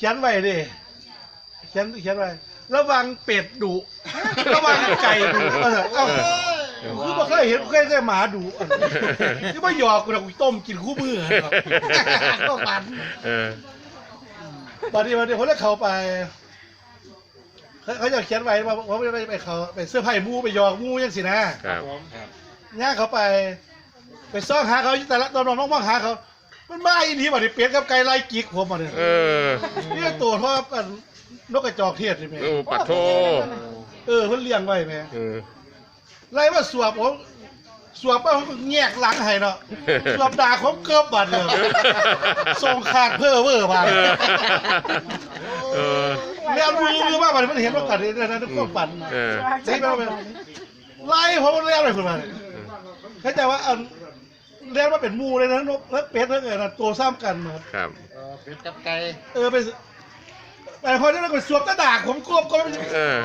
ขียนไว้ดิเขียนเขียนไว้ระวังเป็ดดุ ระวังไก่ดุเออเอ้าคือบ่เคยเห็นเคยได้หมาดุคือบ่หยอกกูนะกูต้มกินคู่มือก็ปัน เออ บัดนี้บัดนี้ผมเลยเข้าไปเขาเขาจะเขียนไว้ว่าว่าไปไปเขาไปเสื้อผ้าหมูไปหยอกหมูยังสินะครับ ย่างเขาไป ไปซ่องหาเขาแต่ละตอนน้องน้องมองหาเขา มันบ้าอีนี้บัดนี้เป็ดกับไก่ไล่จิกผมบัดนี้เออนี่ตัวเพราะว่านกกระจอกเทศนี่แม่ โอ้ปัดโทเออเพิ่นเลี้ยงไว้แม่เออ ไล่มาสวบผมสวบไปผมก็แงกหลังให้เนาะสวบด่าผมเกือบบัดเลยส่งขาดเพ้อเว้อมาเออ แล้วมือมือมากบัดนี้มันเห็นว่ากัดนี่นะทุกคนปั่นเออนี่แม่เป็นไล่ผมเลี้ยงเลยคุณมาเนี่ยเข้าใจว่าอัน เลี้ยงมาเป็นหมูเลยนะนกแล้วเป็ดแล้วเกิดนะตัวซ้ำกันหมดครับ เออเป็ดกับไก่เออไปไปพอนี้เราไปสวบตะดากผมกลัวก็เออ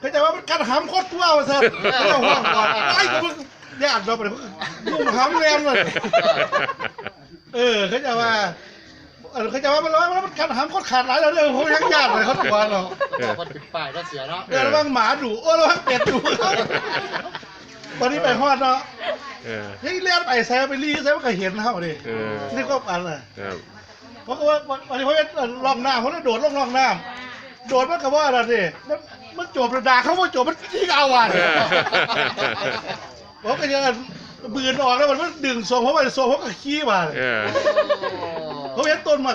เข้าใจว่ามันกัดหำโคตรตัวมาซะไม่ต้องห่วงก่อนไอ้กูมึงญาติเราไปเลยมึงหำแรงเลยเออเข้าใจว่าเออเข้าใจว่ามันร้อยมันกัดหำโคตรขาดหลายแล้วเรื่องผมยังญาติเลยเขาตัวเราบอกมันปิดป้ายก็เสียเนาะ เออระวังหมาดุโอ้ระวังเป็ดดุ วันนี้ไปฮอดเนาะเออ เฮ้ยเลี้ยนไปแซวไปรีแซวก็เห็นเขาดิเออนี่ก็ปันเลยครับ เพราะว่าวันนี้เขาจะลองน้ำเขาจะโดดลงลองน้ำโดดมันก็ว่าอะไรดิมันมันจบระดาเขาว่าจบมันที่เอาอะผมก็ยังบืนออกแล้วมันมันดึงทรงเพราะว่าทรงเขาก็ขี้มาเออ เขาเห็นต้นไม้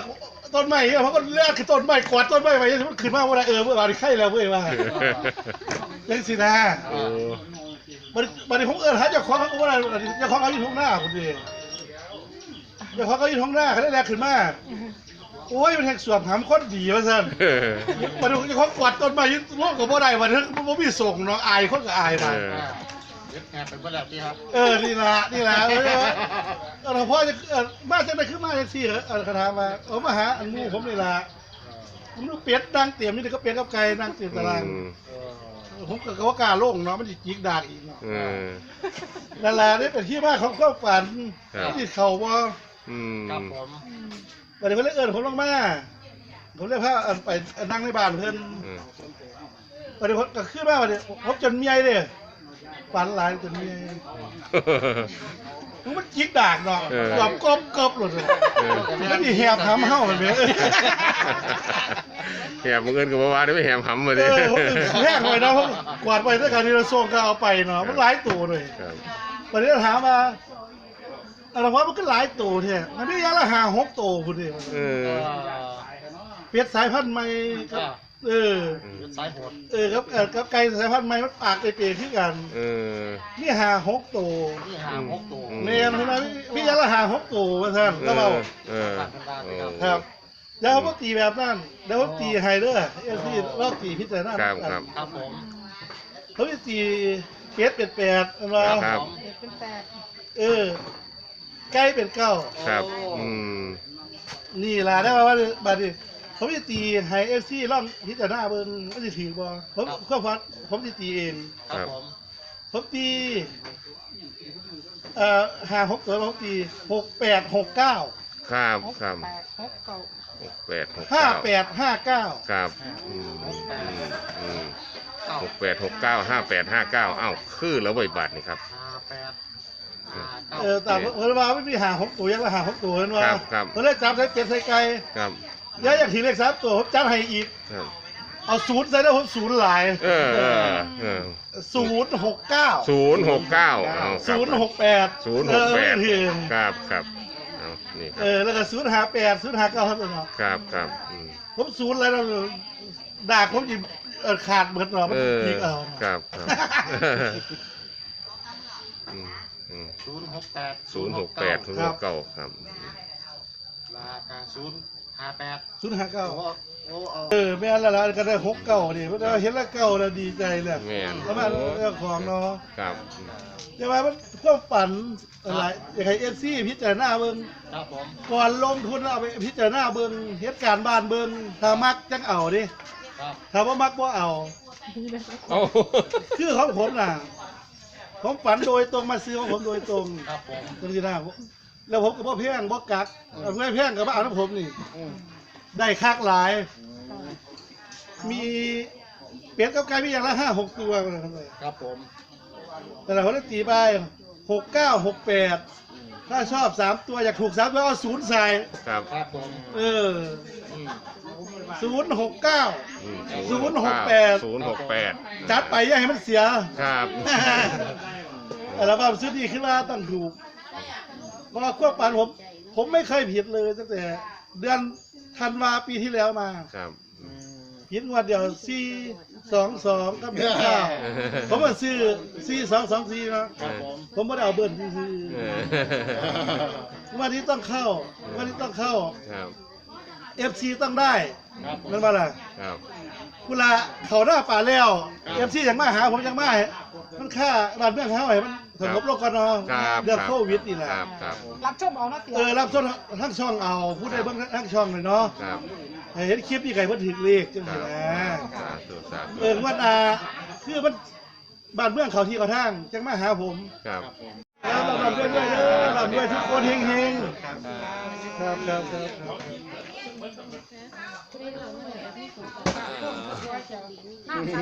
ต้นไม้เนี่ยเขาก็เลือกคือต้นไม้กวาดต้นไม้ไปมันขึ้นมาว่าเออเมื่อวานไข่แล้วเว้ยว่ายังสินะโอ้ มันมันผมเออหาเจ้าของเขาก็ว่าเจ้าของเขาอยู่ท้องหน้าคุณดีเจ้าของเขาอยู่ท้องหน้าเขาได้แรงขึ้นมาโอ้ยมันแหกสวมหามคนดีว่าซั่นเออมันเจ้าของกวาดต้นไม้ยึดโลกกับบ่ได้วันนี้มันมีส่งเนาะอายคนก็อายไปเออยึดงานเป็นเมื่อไหร่ที่ครับ เออ นี่ละนี่ละเออเออพ่อจะเออมาจะได้ขึ้นมาจังซี่เหรอเออคาถามมาเออมาหาอันงูผมนี่ละผมดูเป็ดดังเตรียมนี่เดี๋ยวก็เป็ดกับไก่นั่งเตรียมตารางอืม ผมก็ก็ว่ากล้าโล่งเนาะมันจะจิกดากอีกเนาะเออ นั่นแหละนี่เป็นที่มาของความฝันครับ ที่เขาบ่อืมครับผมวันนี้เพิ่นเลยเอิ้นผมลงมาผมเลยพาอันไปอันนั่งในบ้านเพิ่นอืมวันนี้ผมก็ขึ้นมาวันนี้ผมจนเมียเด้ฝันหลายจนเมียมันจิกดากเนาะเออยอมกบกบหลุดเลยเออมันนี่แหบทำเฮ้ามันเบ้ แหมมึงเอินกับว่าได้ไม่แหมหำมาเอดิอผมแหกไว้นะผมกวาดไปด้วยกันที่เราส่งก็เอาไปเนาะมันหลายตัวเลยครับวันนี้เราถามมาอะไรวะมันก็หลายตัวแท้มันไม่ยาละหาหกตัวคุณดิเออ เปียนสายพันธุ์ใหม่ครับ เออ สายโหดเออครับเออกับไก่สายพันธุ์ใหม่มันปากเปียนขึ้นกัน เออ นี่หาหกตัวนี่หาหกตัว อืเมนใช่ไหมพี่ยาละหาหกตัวว่าท่านก็เบาเออครับ แล้วเขาตีแบบนั้นแล้วเขาตีไฮเดอร์เอที่รอบตีพิจารณาครับครับ ครับผม เขาจะตีเกสเป็นแปดเอามาครับ เป็นแปดเออ ใกล้เป็นเก้าครับอืมนี่ล่ะได้มาว่าบัดนี้ผมจะตีไฮเอฟซีร่องพิจารณาเบิ่งว่าจะถือบ่ผมก็พัดผมจะตีเองครับผมผมตีเอ่อหาหกตัวผมตีหกแปดหกเก้าครับหกครับแปดหกเก้า หกแปดหกห้าเก้าแปดห้าเก้าครับอืมอืมอืมเก้าหกแปดหกเก้าห้าแปดห้าเก้าอ้าวคือแล้วใบบาทนี่ครับ ห้าแปดห้าเก้าเออแต่เพิ่นว่าไม่มีหาหกตัวยังละหาหกตัวเห็นว่าครับครับ เพิ่นเลยจับใส่เจ็ดใส่ไก่ครับแล้วอยากถือเลขสามตัวผมจัดให้อีก ครับเอาศูนย์ใส่แล้วผมศูนย์หลายเออเออเออศูนย์หกเก้าศูนย์หกเก้าเอาครับศูนย์หกแปดศูนย์หกแปดเออครับครับเอา นี่คเอรับอแล้วก็ศูนย์หาแปดศูนย์หาเก้าครับเนาะครับครับอืมผมศูนย์อะไรแล้วดากผมจิเออขาดเหมือนเรามันเออยิงเอาครับครับอืมอืมศูนย์หกแปดศูนย์หกแปดศูนย์หกเก้าครับลากาศูนย์ห้าแปดศูนย์หาเก้า โอ้โอ้เอาเออแม่นแล้วล่ะก็ได้หกเก้าดิเพราะว่าเห็นแล้วเก้าแล้วดีใจเลยแม่น แล้วมาเรื่องของเนาะครับ แต่ว่ามัน ก็ฝันอะไรอยากให้เอฟซีพิจารณาเบิ่งครับผมก่อนลงทุนเอาไปพิจารณาเบิ่งเหตุการณ์บ้านเบิ่งถ้ามักจังเอาดิครับถ้าว่ามักบ่เอาโอ้คือของผมน่ะผมฝันโดยตรงมาซื้อของผมโดยตรงครับผมจังซี่นะแล้วผมก็บ่แพงบ่กักเอาไม่แพงก็บ่เอาน้ำผมนี่อืมได้คักหลาย มีเป็ดกับไก่มีอย่างละห้าหกตัวกันเลยครับผม แต่ละคนได้ตีไป หกเก้าหกแปดถ้าชอบสามตัวอยากถูกสามตัวเอาศูนย์ใส่ครับครับผมเอออืมศูนย์หกเก้าอืมศูนย์หกแปด ศูนย์หกแปดจัดไปอย่าให้มันเสีย ครับแต่ละบ้านซื้อดีขึ้นมาต้องถูกเพราะว่าควบปันผม ผมไม่เคยผิดเลยตั้งแต่ เดือนธันวาปีที่แล้วมาครับอืม ผิดงวดเดียวสี่สองสองก็เป็นเก้าผมมาซื้อสี่สองสองสี่นะครับผมผมไม่ได้เอาเบิร์นซื้อเออๆวันนี้ต้องเข้าวันนี้ต้องเข้า ครับเอฟซีต้องได้ครับผม นั่นมาล่ะครับ กุลาเขาหน้าป่าแล้วเอฟซีอย่างมาหาผมอย่างมาให้มันค่าบ้านเมืองเขาให้มันสงบลงก่อนเนาะครับเรื่องครับโควิดนี่แหละ ครับ ครับ รับชมเอานะเสียเออรับส่วนทั้งช่องเอาพูดได้เบ้างทั้งช่องเลยเนาะครับ ให้เห็นคลิปนี่ไก่เพิ่นถึงเลขจังคซี่รับนะสาธุสาธุเออว่านาคือมันบ้านเมืองเขาที่เขาทางจังมาหาผมครับครับผมแล้วลำด้วยด้วยเด้อลำด้วยทุกคนเฮงๆครับครับครับครับน้ำใส